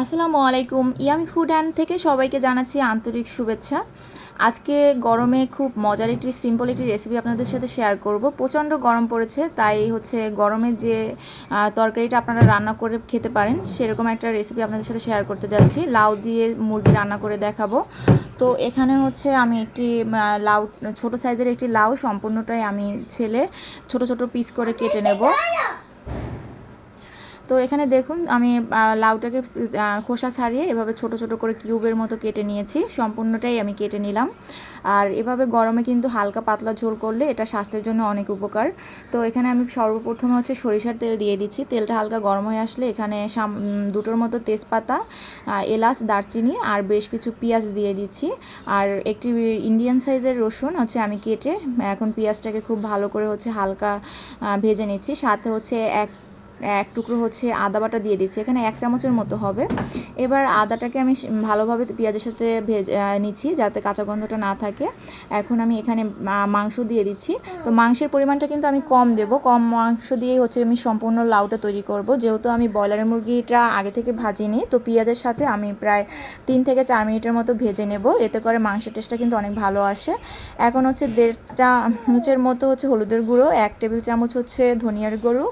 আসসালামু আলাইকুম yummy food and থেকে সবাইকে জানাচ্ছি আন্তরিক শুভেচ্ছা। আজকে গরমে খুব মজার একটি সিম্পল একটি রেসিপি আপনাদের সাথে শেয়ার করব। প্রচণ্ড গরম পড়েছে, তাই হচ্ছে গরমে যে তরকারিটা আপনারা রান্না করে খেতে পারেন, সেরকম একটা রেসিপি আপনাদের সাথে শেয়ার করতে যাচ্ছি। লাউ দিয়ে মুরগি রান্না করে দেখাবো। তো এখানে হচ্ছে আমি একটি লাউ, ছোট সাইজের একটি লাউ সম্পূর্ণটাই আমি ছেলে ছোট ছোট পিস করে কেটে নেব। তো এখানে দেখুন, আমি লাউটাকে খোসা ছাড়িয়ে এভাবে ছোট ছোট করে কিউবের মতো কেটে নিয়েছি। সম্পূর্ণটাই আমি কেটে নিলাম। আর এভাবে গরমে কিন্তু হালকা পাতলা ঝোল করলে এটা স্বাস্থ্যের জন্য অনেক উপকার। তো এখানে আমি সর্বপ্রথমে হচ্ছে সরিষার তেল দিয়ে দিচ্ছি। তেলটা হালকা গরম হয়ে আসলে এখানে দুটোর মতো তেজপাতা এলাচ, দারচিনি আর বেশ কিছু পেঁয়াজ দিয়ে দিচ্ছি। আর একটি ইন্ডিয়ান সাইজের রসুন হচ্ছে আমি কেটে, এখন পেঁয়াজটাকে খুব ভালো করে হচ্ছে হালকা ভেজে নিচ্ছি। সাথে হচ্ছে এক এক টুকরো হচ্ছে আদা বাটা দিয়ে দিচ্ছি, এখানে এক চামচের মতো হবে। এবার আদাটাকে আমি ভালোভাবে পেঁয়াজের সাথে ভেজে নিচ্ছি যাতে কাঁচা গন্ধটা না থাকে। এখন আমি এখানে মাংস দিয়ে দিচ্ছি। তো মাংসের পরিমাণটা কিন্তু আমি কম দেব। কম মাংস দিয়েই হচ্ছে আমি সম্পূর্ণ লাউটা তৈরি করব। যেহেতু আমি ব্রয়লারের মুরগিটা আগে থেকে ভাজিনি, তো পেঁয়াজের সাথে আমি প্রায় তিন থেকে চার মিনিটের মতো ভেজে নেব। এতে করে মাংসের টেস্টটা কিন্তু অনেক ভালো আসে। এখন হচ্ছে দেড় চামচের মতো হচ্ছে হলুদের গুঁড়ো, এক টেবিল চামচ হচ্ছে ধনিয়ার গুঁড়ো,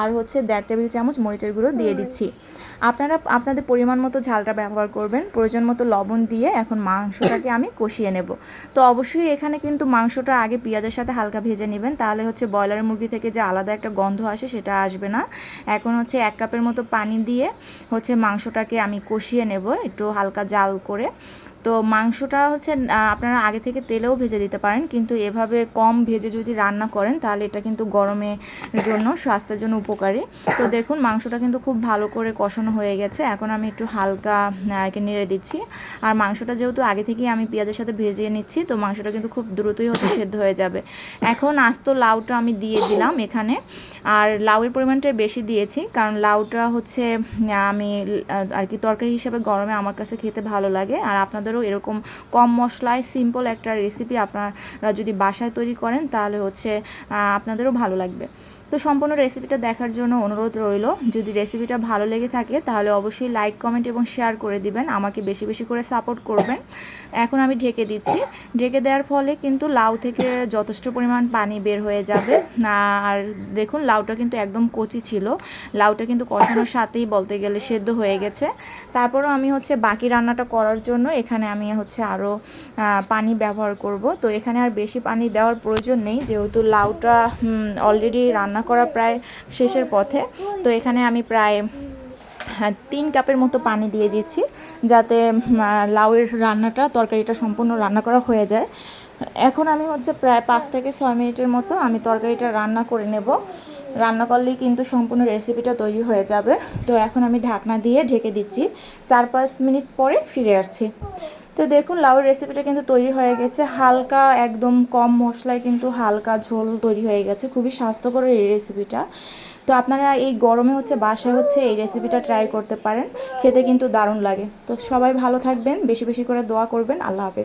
আর হচ্ছে দেড় টেবিল চামচ মরিচের গুঁড়ো দিয়ে দিচ্ছি। আপনারা আপনাদের পরিমাণ মতো ঝালটা ব্যবহার করবেন। প্রয়োজন মতো লবণ দিয়ে এখন মাংসটাকে আমি কষিয়ে নেব। তো অবশ্যই এখানে কিন্তু মাংসটা আগে পেঁয়াজের সাথে হালকা ভেজে নেবেন। তাহলে হচ্ছে ব্রয়লার মুরগি থেকে যে আলাদা একটা গন্ধ আসে সেটা আসবে না। এখন হচ্ছে এক কাপের মতো পানি দিয়ে হচ্ছে মাংসটাকে আমি কষিয়ে নেব। একটু হালকা জাল করে। তো মাংসটা হচ্ছে আপনারা আগে থেকে তেলেও ভেজে দিতে পারেন, কিন্তু এভাবে কম ভেজে যদি রান্না করেন, তাহলে এটা কিন্তু গরমের জন্য, স্বাস্থ্যের জন্য উপকারী। তো দেখুন, মাংসটা কিন্তু খুব ভালো করে কষানো হয়ে গেছে। এখন আমি একটু হালকা নেড়ে দিচ্ছি। আর মাংসটা যেহেতু আগে থেকেই আমি পেঁয়াজের সাথে ভেজে নিচ্ছি, তো মাংসটা কিন্তু খুব দ্রুতই হচ্ছে সেদ্ধ হয়ে যাবে। এখন আস্ত লাউটা আমি দিয়ে দিলাম এখানে। আর লাউয়ের পরিমাণটা বেশি দিয়েছি, কারণ লাউটা হচ্ছে আমি আর কি তরকারি হিসেবে গরমে আমার কাছে খেতে ভালো লাগে। আর আপনাদেরও এরকম কম মশলায় সিম্পল একটা রেসিপি আপনারা যদি বাসায় তৈরি করেন, তাহলে হচ্ছে আপনাদেরও ভালো লাগবে। তো সম্পূর্ণ রেসিপিটা দেখার জন্য অনুরোধ রইল। যদি রেসিপিটা ভালো লেগে থাকে, তাহলে অবশ্যই লাইক কমেন্ট এবং শেয়ার করে দিবেন। আমাকে বেশি বেশি করে সাপোর্ট করবেন। এখন আমি ঢেকে দিচ্ছি। ঢেকে দেওয়ার ফলে কিন্তু লাউ থেকে যথেষ্ট পরিমাণ পানি বের হয়ে যাবে। আর দেখুন, লাউটা কিন্তু একদম কচি ছিল। লাউটা কিন্তু কষানোর সাথেই বলতে গেলে সেদ্ধ হয়ে গেছে। তারপরও আমি হচ্ছে বাকি রান্নাটা করার জন্য এখানে আমি হচ্ছে আরও পানি ব্যবহার করব। তো এখানে আর বেশি পানি দেওয়ার প্রয়োজন নেই। যেহেতু লাউটা অলরেডি রান্না করা প্রায় শেষের পথে। তো এখানে আমি প্রায় হ্যাঁ তিন কাপের মতো পানি দিয়ে দিচ্ছি যাতে লাউয়ের রান্নাটা, তরকারিটা সম্পূর্ণ রান্না করা হয়ে যায়। এখন আমি হচ্ছে প্রায় পাঁচ থেকে ছয় মিনিটের মতো আমি তরকারিটা রান্না করে নেব। রান্না করলেই কিন্তু সম্পূর্ণ রেসিপিটা তৈরি হয়ে যাবে। তো এখন আমি ঢাকনা দিয়ে ঢেকে দিচ্ছি। চার পাঁচ মিনিট পরে ফিরে আসছি। তো দেখুন, লাউয়ের রেসিপিটা কিন্তু তৈরি হয়ে গেছে। হালকা, একদম কম মশলায় কিন্তু হালকা ঝোল তৈরি হয়ে গেছে। খুবই স্বাস্থ্যকর এই রেসিপিটা তো আপনারা এই গরমে হচ্ছে বাসায় হচ্ছে এই রেসিপিটা ট্রাই করতে পারেন। খেতে কিন্তু দারুণ লাগে। তো সবাই ভালো থাকবেন, বেশি বেশি করে দোয়া করবেন। আল্লাহ হাফেজ।